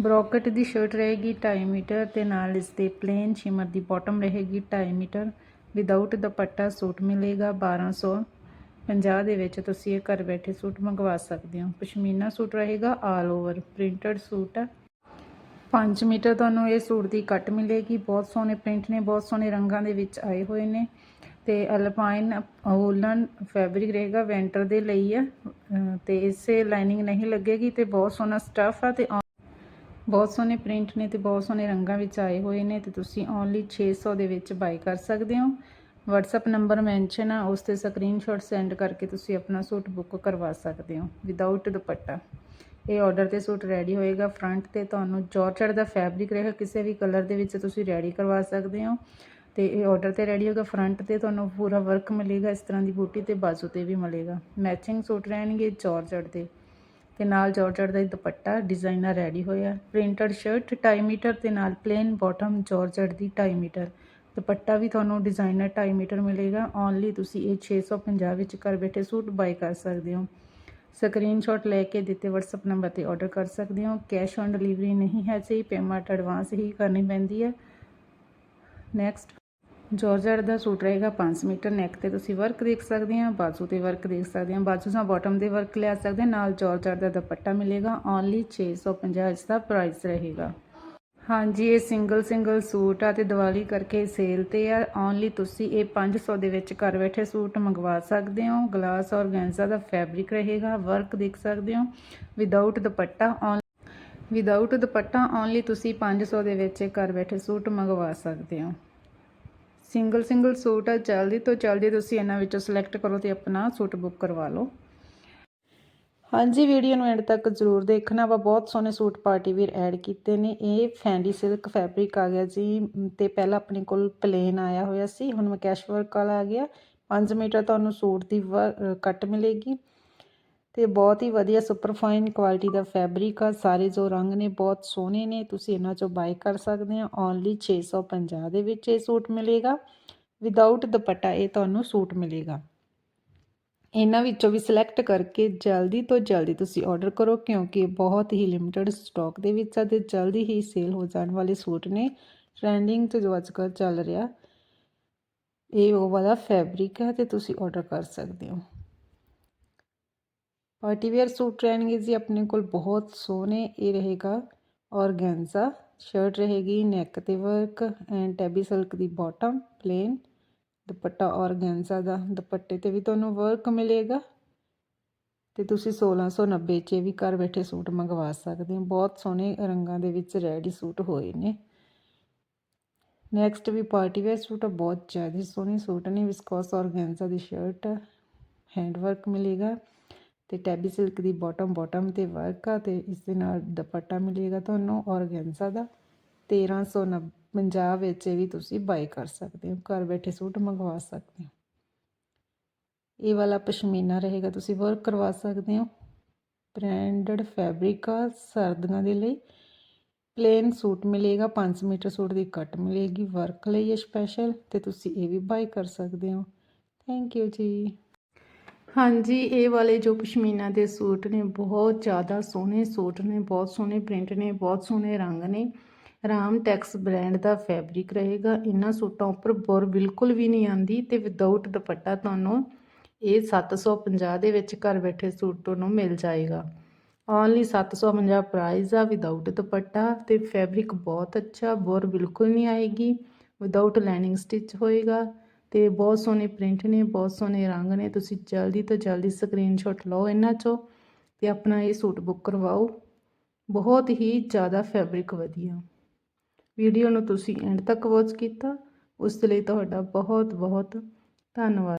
Brocade ਦੀ shirt ਰਹੇਗੀ 2.5 metre ਤੇ ਨਾਲ ਇਸ ਦੇ ਪਲੇਨ ਸ਼ਿਮਰ ਦੀ ਬਾਟਮ ਰਹੇਗੀ 2.5 ਮੀਟਰ। ਵਿਦਆਊਟ ਦੁਪੱਟਾ ਸੂਟ ਮਿਲੇਗਾ 1250 ਦੇ ਵਿੱਚ। ਤੁਸੀਂ ਇਹ ਘਰ ਬੈਠੇ ਸੂਟ ਮੰਗਵਾ ਸਕਦੇ ਹੋ। ਪਸ਼ਮੀਨਾ ਸੂਟ ਰਹੇਗਾ ਆਲ ਓਵਰ। ਪ੍ਰਿੰਟਡ ਸੂਟ ਹੈ। 5 ਮੀਟਰ ਤੁਹਾਨੂੰ ਇਹ ਸੂਟ ਦੀ ਕੱਟ ਮਿਲੇਗੀ। ਬਹੁਤ ਸੋਹਣੇ ਪ੍ਰਿੰਟ ਨੇ, ਬਹੁਤ ਸੋਹਣੇ ਰੰਗਾਂ ਦੇ ਵਿੱਚ ਆਏ ਹੋਏ ਨੇ। ਤੇ ਅਲਪਾਈਨ ਵੂਲਨ ਫੈਬਰਿਕ ਰਹੇਗਾ ਵਿੰਟਰ ਦੇ ਲਈ ਹੈ। ਅਹ ਤੇ ਇਸੇ ਲਾਈਨਿੰਗ ਨਹੀਂ ਲੱਗੇਗੀ ਤੇ ਬਹੁਤ ਸੋਹਣਾ ਸਟੱਫ ਆ ਤੇ ਔ- ਬਹੁਤ ਸੋਹਣੇ ਪ੍ਰਿੰਟ ਨੇ ਤੇ ਬਹੁਤ ਸੋਹਣੇ ਰੰਗਾਂ ਵਿੱਚ ਆਏ ਹੋਏ ਨੇ ਤੇ ਤੁਸੀਂ ਓਨਲੀ 600 ਦੇ ਵਿੱਚ ਬਾਈ ਕਰ ਸਕਦੇ ਹੋ। WhatsApp ਨੰਬਰ ਮੈਂਸ਼ਨ ਆ, ਉਸ ਤੇ ਸਕਰੀਨਸ਼ਾਟ ਸੈਂਡ ਕਰਕੇ ਤੁਸੀਂ ਆਪਣਾ ਸੂਟ ਬੁੱਕ ਕਰਵਾ ਸਕਦੇ ਹੋ ਵਿਦਆਊਟ ਦੁਪੱਟਾ। ਇਹ ਆਰਡਰ ਤੇ ਸੂਟ ਰੈਡੀ ਹੋਏਗਾ ਫਰੰਟ ਤੇ, ਤੁਹਾਨੂੰ ਜਾਰਜਟ ਦਾ ਫੈਬਰਿਕ ਰਹੇਗਾ, ਕਿਸੇ ਵੀ ਕਲਰ ਦੇ ਵਿੱਚ ਤੁਸੀਂ ਰੈਡੀ ਕਰਵਾ ਸਕਦੇ ਹੋ। ਤੇ ਇਹ ਆਰਡਰ ਤੇ ਰੈਡੀ ਹੋਗਾ ਫਰੰਟ ਤੇ ਤੁਹਾਨੂੰ ਪੂਰਾ ਵਰਕ ਮਿਲੇਗਾ, ਇਸ ਤਰ੍ਹਾਂ ਦੀ ਬੂਟੀ ਤੇ ਬਾਜ਼ੂ ਤੇ ਵੀ ਮਿਲੇਗਾ। ਮੈਚਿੰਗ ਸੂਟ ਰਹਿਣਗੇ ਜਾਰਜਟ ਦੇ। ਤੇ ਨਾਲ ਜਾਰਜਟ ਦਾ ਹੀ ਦੁਪੱਟਾ ਡਿਜ਼ਾਈਨਰ ਰੈਡੀ ਹੋਇਆ ਪ੍ਰਿੰਟਡ ਸ਼ਰਟ 2.5 ਮੀਟਰ ਤੇ ਨਾਲ ਪਲੇਨ ਬਾਟਮ ਜਾਰਜਟ ਦੀ 2.5 ਮੀਟਰ। ਦੁਪੱਟਾ ਵੀ ਤੁਹਾਨੂੰ ਡਿਜ਼ਾਈਨਰ 2.5 ਮੀਟਰ ਮਿਲੇਗਾ। ਓਨਲੀ ਤੁਸੀਂ ਇਹ 650 ਵਿੱਚ ਘਰ ਬੈਠੇ ਸੂਟ ਬਾਈ ਕਰ ਸਕਦੇ ਹੋ। ਸਕਰੀਨਸ਼ਾਟ ਲੈ ਕੇ ਦਿੱਤੇ WhatsApp ਨੰਬਰ ਤੇ ਆਰਡਰ ਕਰ ਸਕਦੇ ਹੋ। ਕੈਸ਼ ਔਨ ਡਿਲੀਵਰੀ ਨਹੀਂ ਹੈ ਸਹੀ ਪੇਮੈਂਟ ਐਡਵਾਂਸ ਹੀ ਕਰਨੀ ਪੈਂਦੀ ਹੈ। ਨੈਕਸਟ ਜਾਰਜਟ ਦਾ ਸੂਟ ਰਹੇਗਾ 5 ਮੀਟਰ ਨੈਕ ਤੇ। ਤੁਸੀਂ ਵਰਕ ਦੇਖ ਸਕਦੇ ਆ ਬਾਜ਼ੂ ਤੇ ਵਰਕ ਦੇਖ ਸਕਦੇ ਆ ਬਾਜ਼ੂ ਜਾਂ ਬਾਟਮ ਦੇ ਵਰਕ ਲਿਆ ਸਕਦੇ ਹਾਂ। ਨਾਲ ਜਾਰਜਟ ਦਾ ਦੁਪੱਟਾ ਮਿਲੇਗਾ। ਓਨਲੀ 650 ਇਸ ਦਾ ਪ੍ਰਾਈਸ ਰਹੇਗਾ। ਹਾਂਜੀ, ਇਹ ਸਿੰਗਲ ਸਿੰਗਲ ਸੂਟ ਆ ਤੇ ਦੀਵਾਲੀ ਕਰਕੇ ਸੇਲ ਤੇ ਆ। ਓਨਲੀ ਤੁਸੀਂ ਇਹ 500 ਦੇ ਵਿੱਚ ਘਰ ਬੈਠੇ ਸੂਟ ਮੰਗਵਾ ਸਕਦੇ ਹੋ। ਗਲਾਸ ਔਰ ਗੈਂਜ਼ਾ ਦਾ ਫੈਬਰਿਕ ਰਹੇਗਾ। ਵਰਕ ਦੇਖ ਸਕਦੇ ਹੋ। Without dupatta without dupatta only ਤੁਸੀਂ 500 ਦੇ ਵਿੱਚ ਘਰ ਬੈਠੇ ਸੂਟ ਮੰਗਵਾ ਸਕਦੇ ਹੋ। ਸਿੰਗਲ ਸਿੰਗਲ ਸੂਟ ਆ, ਜਲਦੀ ਤੋਂ ਜਲਦੀ ਤੁਸੀਂ ਇਹਨਾਂ ਵਿੱਚੋਂ ਸਿਲੈਕਟ ਕਰੋ ਤੇ ਆਪਣਾ ਸੂਟ ਬੁੱਕ ਕਰਵਾ ਲਓ। ਹਾਂਜੀ, ਵੀਡੀਓ ਨੂੰ ਐਂਡ ਤੱਕ ਜ਼ਰੂਰ ਦੇਖਣਾ ਵਾ। ਬਹੁਤ ਸੋਹਣੇ ਸੂਟ ਪਾਰਟੀ ਵੀਰ ਐਡ ਕੀਤੇ ਨੇ। ਇਹ ਫੈਂਡੀ ਸਿਲਕ ਫੈਬਰਿਕ ਆ ਗਿਆ ਜੀ। ਤੇ ਪਹਿਲਾਂ ਆਪਣੇ ਕੋਲ ਪਲੇਨ ਆਇਆ ਹੋਇਆ ਸੀ। ਹੁਣ ਮਕੈਸ਼ ਵਰਕ ਵਾਲਾ ਆ ਗਿਆ। 5 ਮੀਟਰ ਤੁਹਾਨੂੰ ਸੂਟ ਦੀ ਕੱਟ ਮਿਲੇਗੀ। ਤੇ ਬਹੁਤ ਹੀ ਵਧੀਆ ਸੁਪਰਫਾਈਨ ਕੁਆਲਿਟੀ ਦਾ ਫੈਬਰਿਕ ਆ। ਸਾਰੇ ਜੋ ਰੰਗ ਨੇ ਬਹੁਤ ਸੋਹਣੇ ਨੇ। ਤੁਸੀਂ ਇਹਨਾਂ ਚੋਂ ਬਾਈ ਕਰ ਸਕਦੇ ਹੋ ਓਨਲੀ 650 ਦੇ ਵਿੱਚ ਇਹ ਸੂਟ ਮਿਲੇਗਾ। ਵਿਦਆਊਟ ਦੁਪੱਟਾ ਇਹ ਤੁਹਾਨੂੰ ਸੂਟ ਮਿਲੇਗਾ। ਇਹਨਾਂ ਵਿੱਚੋਂ ਵੀ ਸਿਲੈਕਟ ਕਰਕੇ ਜਲਦੀ ਤੋਂ ਜਲਦੀ ਤੁਸੀਂ ਆਰਡਰ ਕਰੋ ਕਿਉਂਕਿ ਬਹੁਤ ਹੀ ਲਿਮਟਿਡ ਸਟਾਕ ਦੇ ਵਿੱਚ ਆ ਤੇ ਜਲਦੀ ਹੀ ਸੇਲ ਹੋ ਜਾਣ ਵਾਲੇ ਸੂਟ ਨੇ। ਟ੍ਰੈਂਡਿੰਗ 'ਚ ਜੋ ਅੱਜਕੱਲ੍ਹ ਚੱਲ ਰਿਹਾ, ਇਹ ਉਹ ਵਾਲਾ ਫੈਬਰਿਕ ਹੈ ਤੇ ਤੁਸੀਂ ਆਰਡਰ ਕਰ ਸਕਦੇ ਹੋ। ਪਾਰਟੀ ਵੇਅਰ ਸੂਟ ਰਹਿਣਗੇ ਜੀ ਆਪਣੇ ਕੋਲ ਬਹੁਤ ਸੋਹਣੇ ਇਹ ਰਹੇਗਾ ਔਰਗੈਂਜ਼ਾ ਸ਼ਰਟ ਰਹੇਗੀ ਨੈਕ ਤੇ ਵਰਕ ਐਂਡ ਟੈਬੀ ਸਿਲਕ ਦੀ ਬਾਟਮ ਪਲੇਨ ਦੁਪੱਟਾ ਔਰਗੈਂਜ਼ਾ ਦਾ ਦੁਪੱਟੇ ਤੇ ਵੀ ਤੁਹਾਨੂੰ ਵਰਕ ਮਿਲੇਗਾ ਤੇ ਤੁਸੀਂ 1690 'ਚ ਵੀ ਘਰ ਬੈਠੇ ਸੂਟ ਮੰਗਵਾ ਸਕਦੇ ਹੋ ਬਹੁਤ ਸੋਹਣੇ ਰੰਗਾਂ ਦੇ ਵਿੱਚ ਰੈਡੀ ਸੂਟ ਹੋਏ ਨੇ ਨੈਕਸਟ ਵੀ ਪਾਰਟੀ ਵੇਅਰ ਸੂਟ ਬਹੁਤ ਜ਼ਿਆਦਾ ਸੋਹਣੇ ਸੂਟ ਨੇ ਵਿਸਕੋਸ ਔਰਗੈਂਜ਼ਾ ਦੀ ਸ਼ਰਟ ਹੈਂਡ ਵਰਕ ਮਿਲੇਗਾ ਤੇ ਟੈਬੀ ਸਿਲਕ ਦੀ ਬਾਟਮ ਬਾਟਮ ਤੇ ਵਰਕ ਆ ਤੇ ਇਸ ਦੇ ਨਾਲ ਦੁਪੱਟਾ ਮਿਲੇਗਾ ਤੁਹਾਨੂੰ ਔਰਗੈਂਜ਼ਾ ਦਾ। 1350 ਵਿੱਚ ਇਹ ਵੀ ਤੁਸੀਂ ਬਾਈ ਕਰ ਸਕਦੇ ਹੋ, ਘਰ ਬੈਠੇ ਸੂਟ ਮੰਗਵਾ ਸਕਦੇ ਹੋ। ਇਹ ਵਾਲਾ ਪਸ਼ਮੀਨਾ ਰਹੇਗਾ, ਤੁਸੀਂ ਵਰਕ ਕਰਵਾ ਸਕਦੇ ਹੋ। ਬ੍ਰਾਂਡਡ ਫੈਬਰਿਕ ਆ ਸਰਦੀਆਂ ਦੇ ਲਈ। ਪਲੇਨ ਸੂਟ ਮਿਲੇਗਾ 5 ਮੀਟਰ ਸੂਟ ਦੀ ਕੱਟ ਮਿਲੇਗੀ। ਵਰਕ ਲਈ ਸਪੈਸ਼ਲ ਤੇ ਤੁਸੀਂ ਇਹ ਵੀ ਬਾਈ ਕਰ ਸਕਦੇ ਹੋ। ਥੈਂਕ ਯੂ ਜੀ। ਹਾਂਜੀ, ਇਹ ਵਾਲੇ ਜੋ ਪਸ਼ਮੀਨਾ ਦੇ ਸੂਟ ਨੇ, ਬਹੁਤ ਜ਼ਿਆਦਾ ਸੋਹਣੇ ਸੂਟ ਨੇ, ਬਹੁਤ ਸੋਹਣੇ ਪ੍ਰਿੰਟ ਨੇ, ਬਹੁਤ ਸੋਹਣੇ ਰੰਗ ਨੇ। ਰਾਮ ਟੈਕਸ ਬ੍ਰਾਂਡ ਦਾ ਫੈਬਰਿਕ ਰਹੇਗਾ। ਇਹਨਾਂ ਸੂਟਾਂ ਉੱਪਰ ਬੁਰ ਬਿਲਕੁਲ ਵੀ ਨਹੀਂ ਆਂਦੀ ਤੇ ਵਿਦਆਊਟ ਦੁਪੱਟਾ ਤੁਹਾਨੂੰ ਇਹ 750 ਦੇ ਵਿੱਚ ਘਰ ਬੈਠੇ ਸੂਟ ਤੁਹਾਨੂੰ ਮਿਲ ਜਾਏਗਾ। ਓਨਲੀ 750 ਪ੍ਰਾਈਸ ਆ ਵਿਦਆਊਟ ਦੁਪੱਟਾ ਤੇ ਫੈਬਰਿਕ ਬਹੁਤ ਅੱਛਾ, ਬੁਰ ਬਿਲਕੁਲ ਨਹੀਂ ਆਏਗੀ। ਵਿਦਆਊਟ ਲਾਈਨਿੰਗ ਸਟਿਚ ਹੋਏਗਾ। ਤੇ ਬਹੁਤ ਸੋਹਣੇ ਪ੍ਰਿੰਟ ਨੇ, ਬਹੁਤ ਸੋਹਣੇ ਰੰਗ ਨੇ। ਤੁਸੀਂ ਜਲਦੀ ਤੋਂ ਜਲਦੀ ਸਕਰੀਨਸ਼ਾਟ ਲਓ ਇਹਨਾਂ ਚੋਂ ਤੇ ਆਪਣਾ ਇਹ ਸੂਟ ਬੁੱਕ ਕਰਵਾਓ। ਬਹੁਤ ਹੀ ਜ਼ਿਆਦਾ ਫੈਬਰਿਕ ਵਧੀਆ। ਵੀਡੀਓ ਨੂੰ ਤੁਸੀਂ ਐਂਡ ਤੱਕ ਵਾਚ ਕੀਤਾ। ਉਸ ਲਈ ਤੁਹਾਡਾ ਬਹੁਤ ਬਹੁਤ ਧੰਨਵਾਦ।